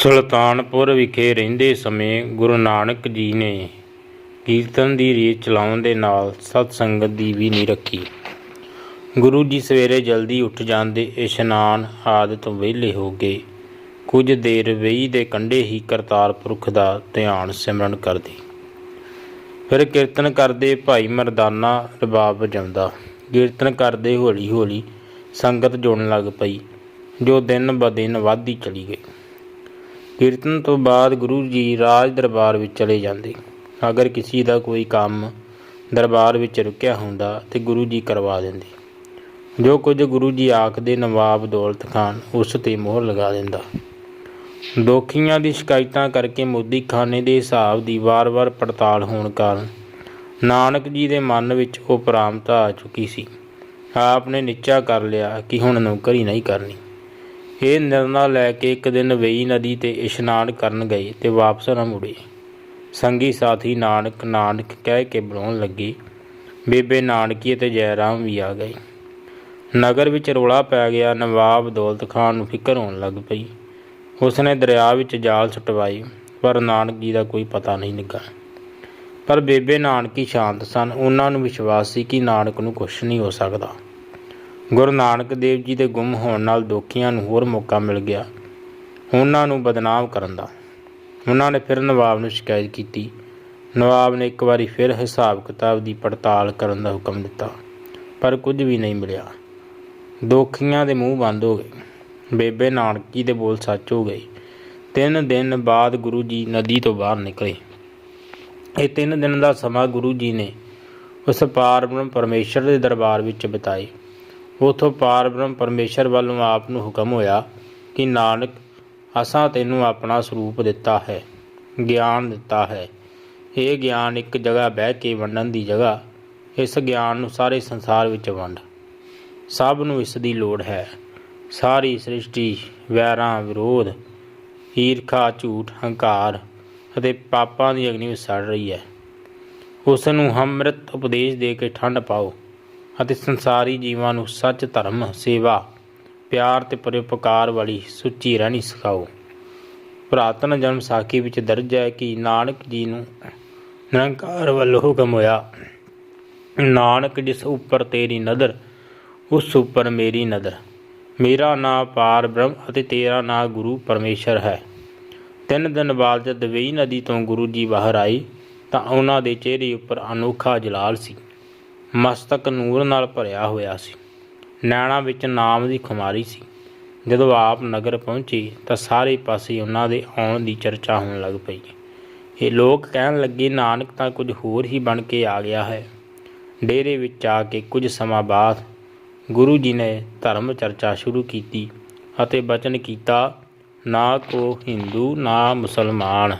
ਸੁਲਤਾਨਪੁਰ ਵਿਖੇ ਰਹਿੰਦੇ ਸਮੇਂ ਗੁਰੂ ਨਾਨਕ ਜੀ ਨੇ ਕੀਰਤਨ ਦੀ ਰੀਤ ਚਲਾਉਣ ਦੇ ਨਾਲ ਸਤ ਸੰਗਤ ਦੀ ਵੀ ਨਹੀਂ ਰੱਖੀ। ਗੁਰੂ ਜੀ ਸਵੇਰੇ ਜਲਦੀ ਉੱਠ ਜਾਂਦੇ ਇਸ਼ਨਾਨ ਆਦਿ ਤੋਂ ਵਿਹਲੇ ਹੋ ਕੇ ਕੁਝ ਦੇਰ ਵੇਈ ਦੇ ਕੰਢੇ ਹੀ ਕਰਤਾਰ ਪੁਰਖ ਦਾ ਧਿਆਨ ਸਿਮਰਨ ਕਰਦੇ। ਫਿਰ ਕੀਰਤਨ ਕਰਦੇ ਭਾਈ ਮਰਦਾਨਾ ਰਬਾਬ ਵਜਾਉਂਦਾ ਕੀਰਤਨ ਕਰਦੇ ਹੌਲੀ ਹੌਲੀ ਸੰਗਤ ਜੁੜਨ ਲੱਗ ਪਈ, ਜੋ ਦਿਨ ਬ ਦਿਨ ਵੱਧਦੀ ਚਲੀ ਗਈ। ਕੀਰਤਨ ਤੋਂ ਬਾਅਦ ਗੁਰੂ ਜੀ ਰਾਜ ਦਰਬਾਰ ਵਿੱਚ ਚਲੇ ਜਾਂਦੇ। ਅਗਰ ਕਿਸੇ ਦਾ ਕੋਈ ਕੰਮ ਦਰਬਾਰ ਵਿੱਚ ਰੁਕਿਆ ਹੁੰਦਾ ਤੇ ਗੁਰੂ ਜੀ ਕਰਵਾ ਦਿੰਦੇ। ਜੋ ਕੁਝ ਗੁਰੂ ਜੀ ਆਖਦੇ ਨਵਾਬ ਦੌਲਤ ਖਾਨ ਉਸ ਤੇ ਮੋਹਰ ਲਗਾ ਦਿੰਦਾ। ਦੋਖੀਆਂ ਦੀ ਸ਼ਿਕਾਇਤਾਂ ਕਰਕੇ ਮੋਦੀ ਖਾਨੇ ਦੇ ਹਿਸਾਬ ਦੀ ਵਾਰ-ਵਾਰ ਪੜਤਾਲ ਹੋਣ ਕਾਰਨ ਨਾਨਕ ਜੀ ਦੇ ਮਨ ਵਿੱਚ ਉਹ ਪ੍ਰਾਮਤਾ ਆ ਚੁੱਕੀ ਸੀ। ਆਪ ਨੇ ਨਿਸ਼ਚਾ ਕਰ ਲਿਆ ਕਿ ਹੁਣ ਨੌਕਰੀ ਨਹੀਂ ਕਰਨੀ। ਇਹ ਨਿਰਣਾ ਲੈ ਕੇ ਇੱਕ ਦਿਨ ਵੇਈ ਨਦੀ ਤੇ ਇਸ਼ਨਾਨ ਕਰਨ ਗਏ ਤੇ ਵਾਪਸ ਨਾ ਮੁੜੇ। ਸੰਗੀ ਸਾਥੀ ਨਾਨਕ ਨਾਨਕ ਕਹਿ ਕੇ ਬੁਲਾਉਣ ਲੱਗੇ। ਬੇਬੇ ਨਾਨਕੀ ਤੇ ਜੈਰਾਮ ਵੀ ਆ ਗਏ। ਨਗਰ ਵਿੱਚ ਰੌਲਾ ਪੈ ਗਿਆ, ਨਵਾਬ ਦੌਲਤ ਖਾਨ ਨੂੰ ਫਿਕਰ ਹੋਣ ਲੱਗ ਪਈ। ਉਸਨੇ ਦਰਿਆ ਵਿੱਚ ਜਾਲ ਛੁਟਵਾਈ ਪਰ ਨਾਨਕ ਜੀ ਦਾ ਕੋਈ ਪਤਾ ਨਹੀਂ ਲੱਗਾ। ਪਰ ਬੇਬੇ ਨਾਨਕੀ ਸ਼ਾਂਤ ਸਨ। ਉਹਨਾਂ ਨੂੰ ਵਿਸ਼ਵਾਸ ਸੀ ਕਿ ਨਾਨਕ ਨੂੰ ਕੁਝ ਨਹੀਂ ਹੋ ਸਕਦਾ। ਗੁਰੂ ਨਾਨਕ ਦੇਵ ਜੀ ਦੇ ਗੁੰਮ ਹੋਣ ਨਾਲ ਦੋਖੀਆਂ ਨੂੰ ਹੋਰ ਮੌਕਾ ਮਿਲ ਗਿਆ। ਉਹਨਾਂ ਨੂੰ ਬਦਨਾਮ ਕਰਨ ਦਾ। ਉਹਨਾਂ ਨੇ ਫਿਰ ਨਵਾਬ ਨੂੰ ਸ਼ਿਕਾਇਤ ਕੀਤੀ। ਨਵਾਬ ਨੇ ਇੱਕ ਵਾਰੀ ਫਿਰ ਹਿਸਾਬ ਕਿਤਾਬ ਦੀ ਪੜਤਾਲ ਕਰਨ ਦਾ ਹੁਕਮ ਦਿੱਤਾ, ਪਰ ਕੁਝ ਵੀ ਨਹੀਂ ਮਿਲਿਆ। ਦੋਖੀਆਂ ਦੇ ਮੂੰਹ ਬੰਦ ਹੋ ਗਏ। ਬੇਬੇ ਨਾਨਕੀ ਦੇ ਬੋਲ ਸੱਚ ਹੋ ਗਏ। ਤਿੰਨ ਦਿਨ ਬਾਅਦ ਗੁਰੂ ਜੀ ਨਦੀ ਤੋਂ ਬਾਹਰ ਨਿਕਲੇ। ਇਹ ਤਿੰਨ ਦਿਨ ਦਾ ਸਮਾਂ ਗੁਰੂ ਜੀ ਨੇ ਉਸ ਪਾਰਬ੍ਰਹਮ ਪਰਮੇਸ਼ਰ ਦੇ ਦਰਬਾਰ ਵਿੱਚ ਬਿਤਾਏ। ਉਥੋਂ ਪਾਰਬ੍ਰਹਮ ਪਰਮੇਸ਼ਰ ਵੱਲੋਂ ਆਪ ਨੂੰ ਹੁਕਮ ਹੋਇਆ ਕਿ, ਨਾਨਕ, ਅਸਾਂ ਤੈਨੂੰ ਆਪਣਾ ਸਰੂਪ ਦਿੱਤਾ ਹੈ, ਗਿਆਨ ਦਿੱਤਾ ਹੈ। ਇਹ ਗਿਆਨ ਇੱਕ ਜਗ੍ਹਾ ਬਹਿ ਕੇ ਵੰਡਣ ਦੀ ਜਗ੍ਹਾ, ਇਸ ਗਿਆਨ ਨੂੰ ਸਾਰੇ ਸੰਸਾਰ ਵਿੱਚ ਵੰਡ। ਸਭ ਨੂੰ ਇਸ ਦੀ ਲੋੜ ਹੈ। ਸਾਰੀ ਸ੍ਰਿਸ਼ਟੀ, ਵੈਰਾਂ, ਵਿਰੋਧ, ਈਰਖਾ, ਝੂਠ, ਹੰਕਾਰ ਅਤੇ ਪਾਪਾਂ ਦੀ ਅਗਨੀ ਵਿੱਚ ਸੜ ਰਹੀ ਹੈ। ਉਸ ਨੂੰ ਅੰਮ੍ਰਿਤ ਉਪਦੇਸ਼ ਦੇ ਕੇ ਠੰਡ ਪਾਓ। ਅਤੇ ਸੰਸਾਰੀ ਜੀਵਾਂ ਨੂੰ ਸੱਚ ਧਰਮ, ਸੇਵਾ, ਪਿਆਰ ਤੇ ਪਰਉਪਕਾਰ ਵਾਲੀ ਸੁੱਚੀ ਰਹਿਣੀ ਸਿਖਾਓ। ਪੁਰਾਤਨ ਜਨਮ ਸਾਖੀ ਵਿੱਚ ਦਰਜ ਹੈ ਕਿ ਨਾਨਕ ਜੀ ਨੂੰ ਨਿਰੰਕਾਰ ਵੱਲੋਂ ਹੁਕਮ ਹੋਇਆ, ਨਾਨਕ, ਜਿਸ ਉੱਪਰ ਤੇਰੀ ਨਦਰ ਉਸ ਉੱਪਰ ਮੇਰੀ ਨਦਰ ਮੇਰਾ ਨਾਂ ਪਾਰ ਬ੍ਰਹਮ ਅਤੇ ਤੇਰਾ ਨਾਂ ਗੁਰੂ ਪਰਮੇਸ਼ਰ ਹੈ। ਤਿੰਨ ਦਿਨ ਬਾਅਦ ਜਦ ਵੇਈ ਨਦੀ ਤੋਂ ਗੁਰੂ ਜੀ ਬਾਹਰ ਆਏ, ਤਾਂ ਉਹਨਾਂ ਦੇ ਚਿਹਰੇ ਉੱਪਰ ਅਨੋਖਾ ਜਲਾਲ ਸੀ। ਮਸਤਕ ਨੂਰ ਨਾਲ ਭਰਿਆ ਹੋਇਆ ਸੀ। ਨੈਣਾ ਵਿੱਚ ਨਾਮ ਦੀ ਖੁਮਾਰੀ ਸੀ। ਜਦੋਂ ਆਪ ਨਗਰ ਪਹੁੰਚੇ, ਤਾਂ ਸਾਰੇ ਪਾਸੇ ਉਹਨਾਂ ਦੇ ਆਉਣ ਦੀ ਚਰਚਾ ਹੋਣ ਲੱਗ ਪਈ। ਇਹ ਲੋਕ ਕਹਿਣ ਲੱਗੇ, ਨਾਨਕ ਤਾਂ ਕੁਝ ਹੋਰ ਹੀ ਬਣ ਕੇ ਆ ਗਿਆ ਹੈ। ਡੇਰੇ ਵਿੱਚ ਆ ਕੇ ਕੁਝ ਸਮਾਂ ਬਾਅਦ ਗੁਰੂ ਜੀ ਨੇ ਧਰਮ ਚਰਚਾ ਸ਼ੁਰੂ ਕੀਤੀ ਅਤੇ ਬਚਨ ਕੀਤਾ, ਨਾ ਕੋ ਹਿੰਦੂ, ਨਾ ਮੁਸਲਮਾਨ।